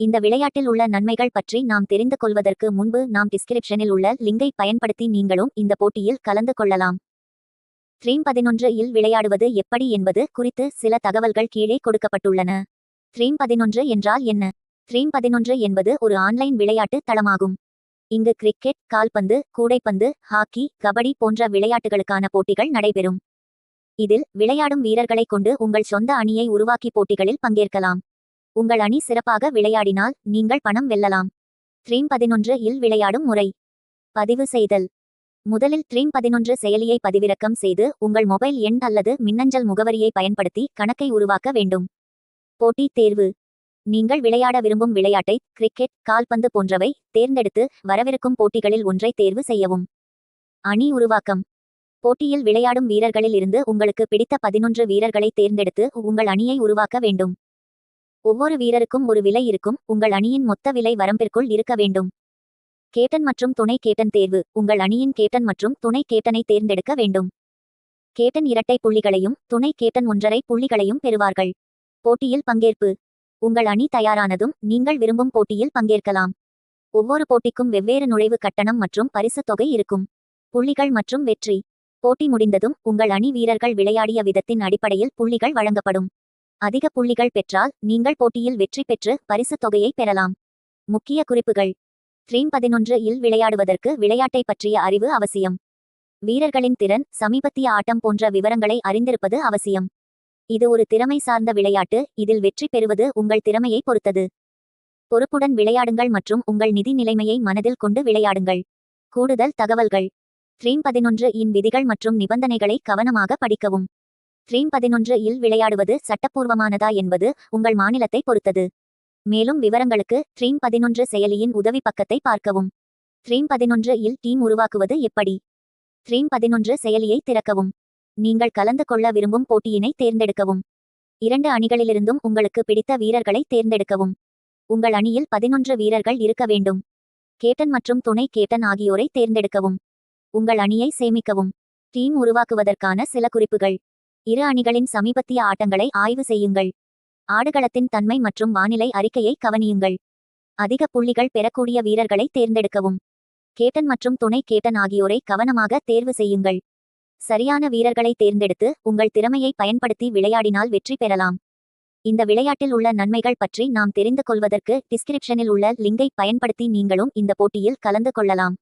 இந்த விளையாட்டில் உள்ள நன்மைகள் பற்றி நாம் தெரிந்து கொள்வதற்கு முன்பு நாம் டிஸ்கிரிப்ஷனில் உள்ள லிங்கை பயன்படுத்தி நீங்களும் இந்த போட்டியில் கலந்து கொள்ளலாம். த்ரீம் பதினொன்று இல் விளையாடுவது எப்படி என்பது குறித்து சில தகவல்கள் கீழே கொடுக்கப்பட்டுள்ளன. த்ரீம் பதினொன்று என்றால் என்ன? த்ரீம் பதினொன்று என்பது ஒரு ஆன்லைன் விளையாட்டு தளமாகும். இங்கு கிரிக்கெட் கால்பந்து கூடைப்பந்து ஹாக்கி கபடி போன்ற விளையாட்டுகளுக்கான போட்டிகள் நடைபெறும். இதில் விளையாடும் வீரர்களைக் கொண்டு உங்கள் சொந்த அணியை உருவாக்கி போட்டிகளில் பங்கேற்கலாம். உங்கள் அணி சிறப்பாக விளையாடினால் நீங்கள் பணம் வெல்லலாம். த்ரீம் பதினொன்று இல் விளையாடும் முறை. பதிவு செய்தல். முதலில் த்ரீம் பதினொன்று செயலியை பதிவிறக்கம் செய்து உங்கள் மொபைல் எண் அல்லது மின்னஞ்சல் முகவரியை பயன்படுத்தி கணக்கை உருவாக்க வேண்டும். போட்டி தேர்வு. நீங்கள் விளையாட விரும்பும் விளையாட்டை கிரிக்கெட் கால்பந்து போன்றவை தேர்ந்தெடுத்து வரவிருக்கும் போட்டிகளில் ஒன்றை தேர்வு செய்யவும். அணி உருவாக்கம். போட்டியில் விளையாடும் வீரர்களில் இருந்து உங்களுக்கு பிடித்த பதினொன்று வீரர்களை தேர்ந்தெடுத்து உங்கள் அணியை உருவாக்க வேண்டும். ஒவ்வொரு வீரருக்கும் ஒரு விலை இருக்கும். உங்கள் அணியின் மொத்த விலை வரம்பிற்குள் இருக்க வேண்டும். கேட்டன் மற்றும் துணை கேட்டன் தேர்வு. உங்கள் அணியின் கேட்டன் மற்றும் துணை கேட்டனை தேர்ந்தெடுக்க வேண்டும். கேட்டன் இரட்டை புள்ளிகளையும் துணை கேட்டன் ஒன்றரை புள்ளிகளையும் பெறுவார்கள். போட்டியில் பங்கேற்பு. உங்கள் அணி தயாரானதும் நீங்கள் விரும்பும் போட்டியில் பங்கேற்கலாம். ஒவ்வொரு போட்டிக்கும் வெவ்வேறு நுழைவு கட்டணம் மற்றும் பரிசுத் தொகை இருக்கும். புள்ளிகள் மற்றும் வெற்றி. போட்டி முடிந்ததும் உங்கள் அணி வீரர்கள் விளையாடிய விதத்தின் அடிப்படையில் புள்ளிகள் வழங்கப்படும். அதிக புள்ளிகள் பெற்றால் நீங்கள் போட்டியில் வெற்றி பெற்று பரிசுத் தொகையை பெறலாம். முக்கிய குறிப்புகள். த்ரீம் பதினொன்று இல் விளையாடுவதற்கு விளையாட்டை பற்றிய அறிவு அவசியம். வீரர்களின் திறன் சமீபத்திய ஆட்டம் போன்ற விவரங்களை அறிந்திருப்பது அவசியம். இது ஒரு திறமை சார்ந்த விளையாட்டு இதில் வெற்றி பெறுவது உங்கள் திறமையை பொறுத்தது. பொறுப்புடன் விளையாடுங்கள் மற்றும் உங்கள் நிதி நிலைமையை மனதில் கொண்டு விளையாடுங்கள். கூடுதல் தகவல்கள். த்ரீம் பதினொன்று இன் விதிகள் மற்றும் நிபந்தனைகளை கவனமாக படிக்கவும். த்ரீம் பதினொன்று இல் விளையாடுவது சட்டப்பூர்வமானதா என்பது உங்கள் மாநிலத்தை பொறுத்தது. மேலும் விவரங்களுக்கு த்ரீம் பதினொன்று செயலியின் உதவி பக்கத்தை பார்க்கவும். த்ரீம் பதினொன்று இல் டீம் உருவாக்குவது எப்படி? த்ரீம் பதினொன்று செயலியை திறக்கவும். நீங்கள் கலந்து கொள்ள விரும்பும் போட்டியினை தேர்ந்தெடுக்கவும். இரண்டு அணிகளிலிருந்தும் உங்களுக்கு பிடித்த வீரர்களை தேர்ந்தெடுக்கவும். உங்கள் அணியில் பதினொன்று வீரர்கள் இருக்க வேண்டும். கேட்டன் மற்றும் துணை கேட்டன் ஆகியோரை தேர்ந்தெடுக்கவும். உங்கள் அணியை சேமிக்கவும். டீம் உருவாக்குவதற்கான சில குறிப்புகள். இரு அணிகளின் சமீபத்திய ஆட்டங்களை ஆய்வு செய்யுங்கள். ஆடுகளத்தின் தன்மை மற்றும் வானிலை அறிக்கையை கவனியுங்கள். அதிக புள்ளிகள் பெறக்கூடிய வீரர்களை தேர்ந்தெடுக்கவும். கேட்டன் மற்றும் துணை கேட்டன் ஆகியோரை கவனமாக தேர்வு செய்யுங்கள். சரியான வீரர்களை தேர்ந்தெடுத்து உங்கள் திறமையை பயன்படுத்தி விளையாடினால் வெற்றி பெறலாம். இந்த விளையாட்டில் உள்ள நன்மைகள் பற்றி நாம் தெரிந்து கொள்வதற்கு டிஸ்கிரிப்ஷனில் உள்ள லிங்கை பயன்படுத்தி நீங்களும் இந்த போட்டியில் கலந்து கொள்ளலாம்.